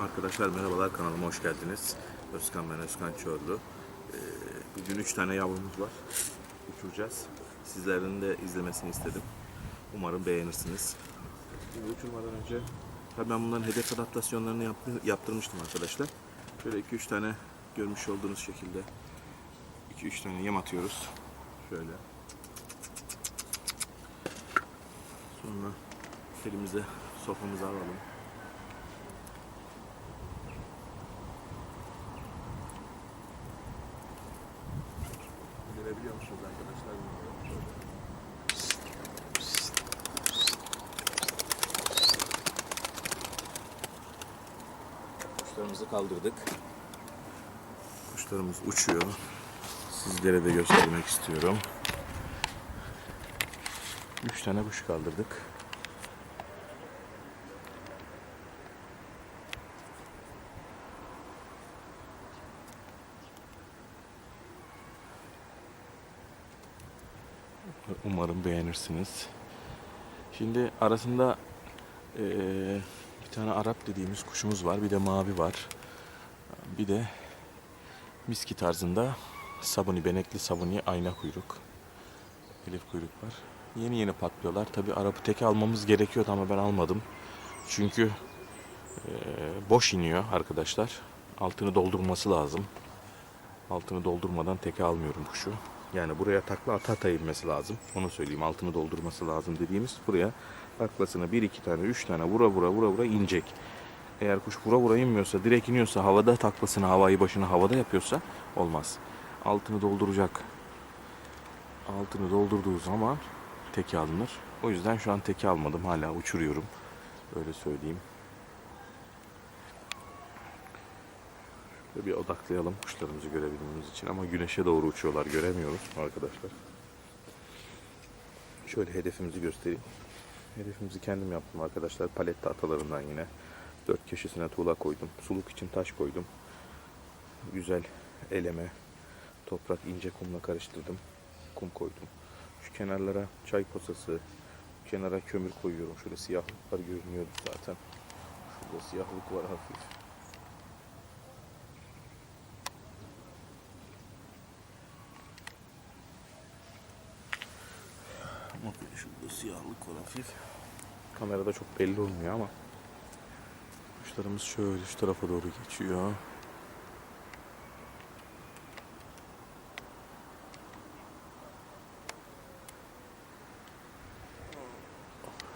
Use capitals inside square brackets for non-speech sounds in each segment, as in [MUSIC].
Arkadaşlar merhabalar kanalıma hoş geldiniz. Özkan ben Özkan Çorlu. Ee, bugün 3 tane yavrumuz var. Uçuracağız. Sizlerin de izlemesini istedim. Umarım beğenirsiniz. Şimdi uçurmadan önce tabii ben bunların hedef adaptasyonlarını yaptı- yaptırmıştım arkadaşlar. Şöyle 2-3 tane görmüş olduğunuz şekilde 2-3 tane yem atıyoruz. Şöyle. Sonra elimize sofamızı alalım. Görebiliyor musunuz arkadaşlar? bilmiyorum. Kuşlarımızı kaldırdık. Kuşlarımız uçuyor. Sizlere de göstermek istiyorum. Üç tane kuş kaldırdık. Umarım beğenirsiniz. Şimdi arasında eee, bir tane Arap dediğimiz kuşumuz var. Bir de mavi var. Bir de miski tarzında sabuni, benekli sabuni, ayna kuyruk. Elif kuyruk var. Yeni yeni patlıyorlar. Tabi Arap'ı teke almamız gerekiyordu ama ben almadım. Çünkü eee, boş iniyor arkadaşlar. Altını doldurması lazım. Altını doldurmadan teke almıyorum kuşu. Yani buraya takla ata ata inmesi lazım. Onu söyleyeyim. Altını doldurması lazım dediğimiz buraya taklasını bir iki tane üç tane vura vura vura vura inecek. Eğer kuş vura vura inmiyorsa direkt iniyorsa havada taklasını havayı başını havada yapıyorsa olmaz. Altını dolduracak. Altını doldurduğu zaman teke alınır. O yüzden şu an teke almadım. Hala uçuruyorum. Öyle söyleyeyim. Şöyle bir odaklayalım kuşlarımızı görebilmemiz için ama güneşe doğru uçuyorlar göremiyoruz arkadaşlar. Şöyle hedefimizi göstereyim. Hedefimizi kendim yaptım arkadaşlar. Palet tahtalarından yine. Dört köşesine tuğla koydum. Suluk için taş koydum. Güzel eleme. Toprak ince kumla karıştırdım. Kum koydum. Şu kenarlara çay posası, kenara kömür koyuyorum. Şöyle siyahlıklar görünüyor zaten. Şurada siyahlık var hafif. Şurada siyahlık var hafif. Kamerada çok belli olmuyor ama kuşlarımız şöyle şu tarafa doğru geçiyor.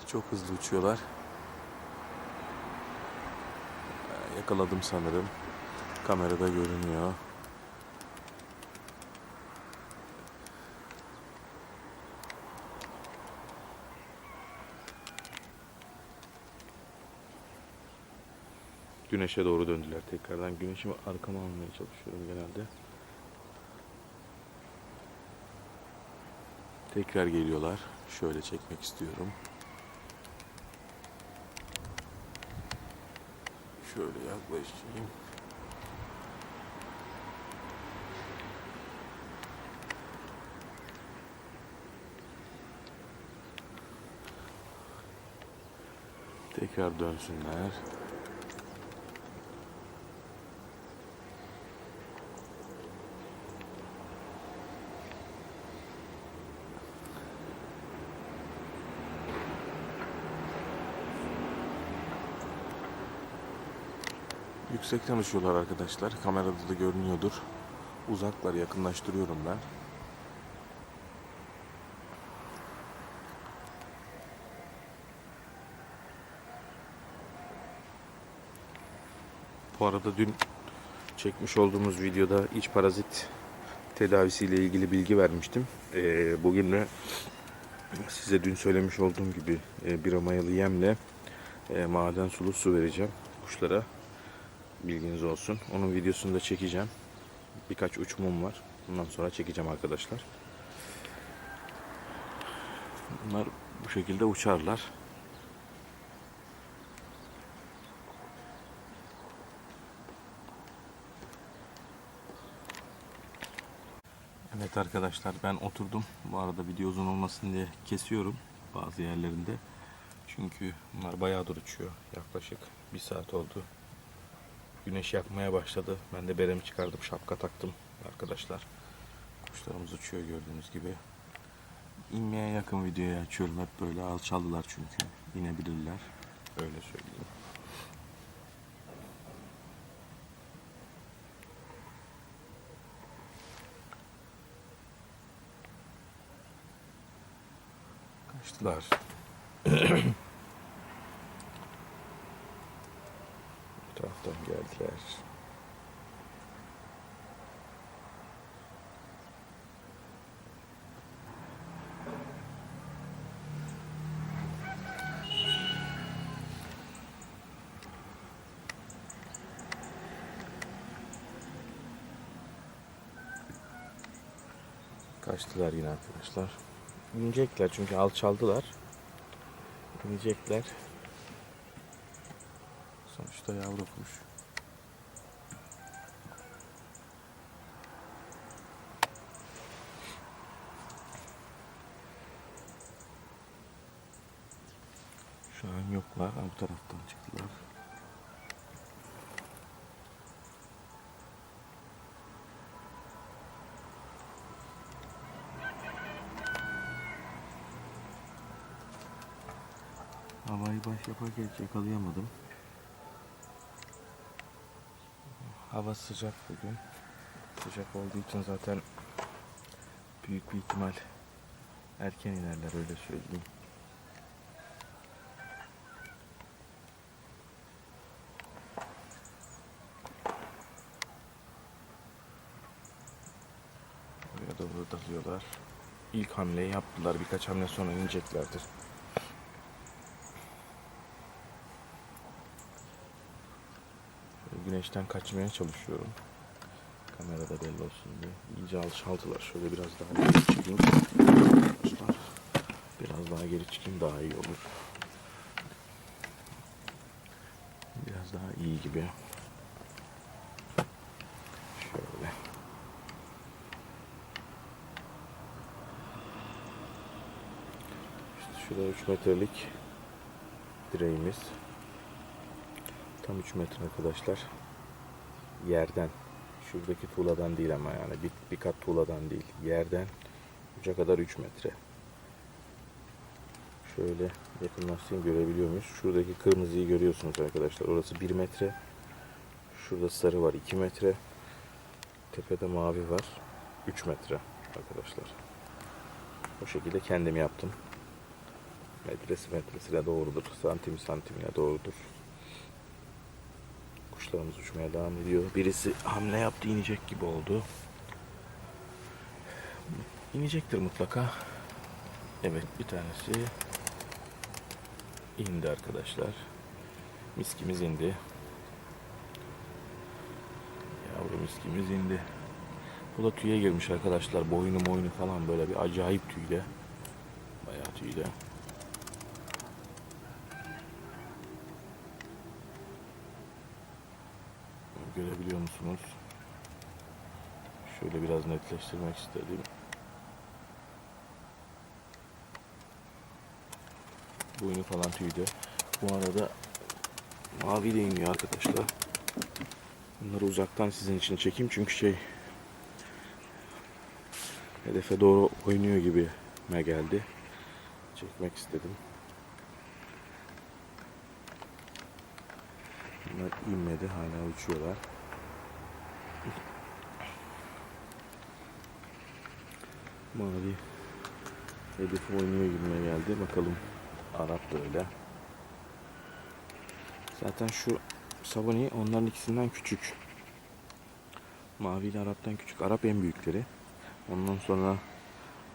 Çok hızlı uçuyorlar. Ee, Yakaladım sanırım. Kamerada görünüyor. Güneşe doğru döndüler tekrardan. Güneşi arkama almaya çalışıyorum genelde. Tekrar geliyorlar. Şöyle çekmek istiyorum. Şöyle yaklaşayım. Tekrar dönsünler. Yüksekten uçuyorlar arkadaşlar. Kamerada da görünüyordur. Uzaklar yakınlaştırıyorum ben. Bu arada dün çekmiş olduğumuz videoda iç parazit tedavisiyle ilgili bilgi vermiştim. Ee, bugün de size dün söylemiş olduğum gibi e, bir mayalı yemle e, maden sulu su vereceğim kuşlara. Bilginiz olsun. Onun videosunu da çekeceğim. Birkaç uçumum var. Bundan sonra çekeceğim arkadaşlar. Bunlar bu şekilde uçarlar. Evet arkadaşlar ben oturdum. Bu arada video uzun olmasın diye kesiyorum bazı yerlerinde. Çünkü bunlar bayağıdır uçuyor. Yaklaşık bir saat oldu. Güneş yakmaya başladı. Ben de beremi çıkardım, şapka taktım arkadaşlar. Kuşlarımız uçuyor gördüğünüz gibi. İnmeye yakın videoyu açıyorum. Hep böyle alçaldılar çünkü. İnebilirler. Öyle söyleyeyim. Kaçtılar. [CLEARS THROAT] Bu taraftan geldiler. Kaçtılar yine arkadaşlar. İnecekler çünkü alçaldılar. İnecekler. Sonuçta yavru kuş. Şu an yoklar. Bu taraftan çıktılar. Baş yaparken hiç yakalayamadım. Hava sıcak bugün. Sıcak olduğu için zaten büyük bir ihtimal erken inerler öyle söyleyeyim. Oraya doğru dalıyorlar. İlk hamleyi yaptılar. Birkaç hamle sonra ineceklerdir. Güneşten kaçmaya çalışıyorum. Kamerada belli olsun diye. İyice alçaldılar. Şöyle biraz daha geri çıkayım. Biraz daha geri çıkayım daha iyi olur. Biraz daha iyi gibi. Şöyle. İşte şurada 3 metrelik direğimiz. Tam 3 metre arkadaşlar. Yerden. Şuradaki tuğladan değil ama yani bir, bir kat tuğladan değil. Yerden uca kadar 3 metre. Şöyle yakınlaştırayım görebiliyor muyuz? Şuradaki kırmızıyı görüyorsunuz arkadaşlar. Orası 1 metre. Şurada sarı var 2 metre. Tepede mavi var 3 metre arkadaşlar. O şekilde kendim yaptım. Metresi metresine doğrudur. Santim santimine doğrudur. Kuşlarımız uçmaya devam ediyor. Birisi hamle yaptı inecek gibi oldu. İnecektir mutlaka. Evet bir tanesi indi arkadaşlar. Miskimiz indi. Yavru miskimiz indi. Bu da tüye girmiş arkadaşlar. Boynu moynu falan böyle bir acayip tüyle. Bayağı tüyle. Görebiliyor musunuz? Şöyle biraz netleştirmek istedim. Boynu falan tüydü. Bu arada mavi de iniyor arkadaşlar. Bunları uzaktan sizin için çekeyim çünkü şey hedefe doğru oynuyor gibi me geldi. Çekmek istedim. Bunlar inmedi hala uçuyorlar. Mavi hedefi oynuyor gibime geldi. Bakalım Arap da öyle. Zaten şu Savani onların ikisinden küçük. Mavi ile Arap'tan küçük. Arap en büyükleri. Ondan sonra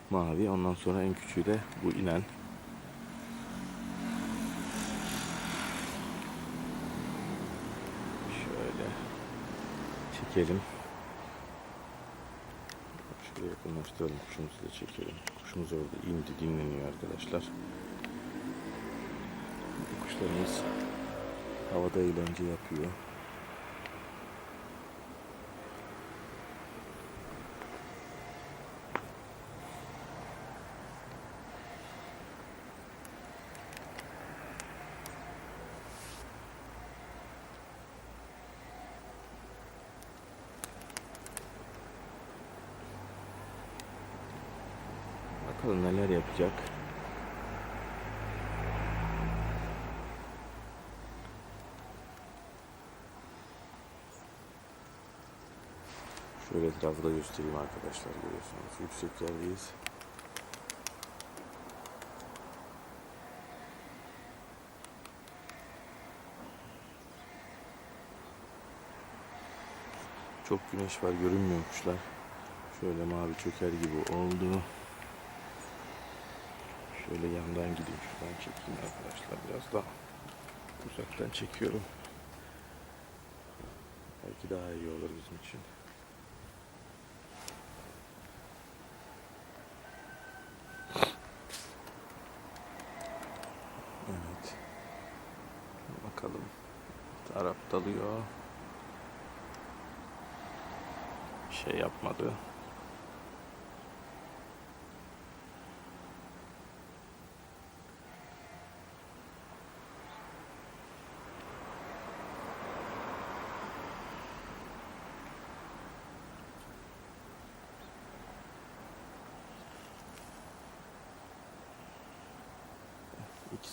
mavi. Ondan sonra en küçüğü de bu inen. Şöyle çekelim. Şöyle yakınlaştıralım. Kuşumuzu da çekelim. Kuşumuz orada indi dinleniyor arkadaşlar. Kuşlarımız havada eğlence yapıyor. Bakalım neler yapacak. Şöyle etrafı da göstereyim arkadaşlar görüyorsunuz. Yüksek yerdeyiz. Çok güneş var görünmüyor kuşlar. Şöyle mavi çöker gibi oldu. Şöyle yandan gideyim şuradan çekeyim arkadaşlar biraz daha uzaktan çekiyorum. Belki daha iyi olur bizim için. Evet. Bakalım. Arap dalıyor. Şey yapmadı.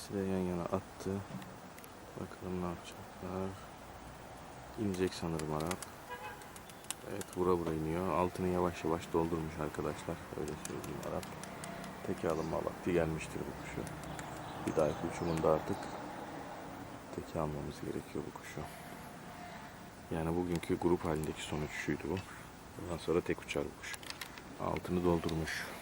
İkisi de yan yana attı. Bakalım ne yapacaklar. İnecek sanırım Arap. Evet vura vura iniyor. Altını yavaş yavaş doldurmuş arkadaşlar. Öyle söyleyeyim Arap. Teke alınma vakti gelmiştir bu kuşu. Bir dahaki uçumunda artık teke almamız gerekiyor bu kuşu. Yani bugünkü grup halindeki son uçuşuydu bu. Bundan sonra tek uçar bu kuş. Altını doldurmuş.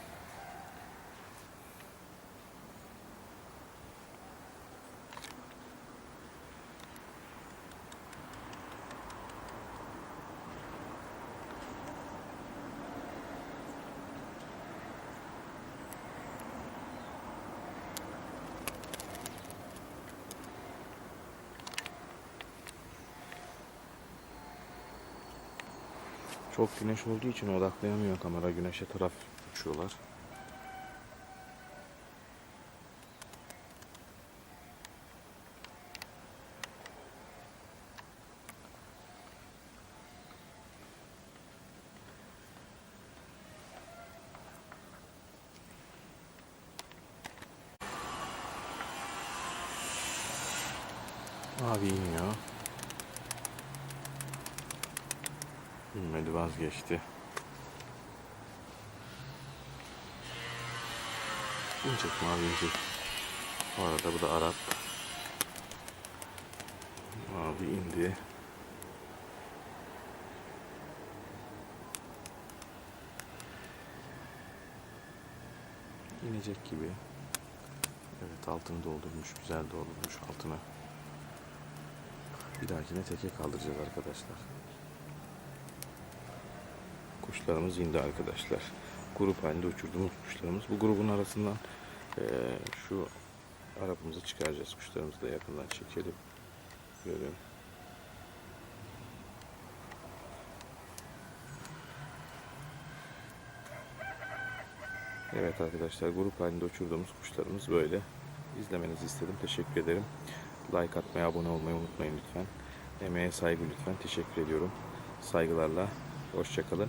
Çok güneş olduğu için odaklayamıyor kamera. Güneşe taraf uçuyorlar. Abi iniyor. İnmedi vazgeçti. İnecek mavi inecek. Bu arada bu da Arap. Mavi indi. İnecek gibi. Evet altını doldurmuş. Güzel doldurmuş altını. Bir dahakine teke kaldıracağız arkadaşlar. Kuşlarımız indi arkadaşlar. Grup halinde uçurduğumuz kuşlarımız. Bu grubun arasından eee, şu Arap'ımızı çıkaracağız. Kuşlarımızı da yakından çekelim. Görün. Evet arkadaşlar grup halinde uçurduğumuz kuşlarımız böyle. İzlemenizi istedim. Teşekkür ederim. Like atmayı, abone olmayı unutmayın lütfen. Emeğe saygı lütfen. Teşekkür ediyorum. Saygılarla. Hoşçakalın.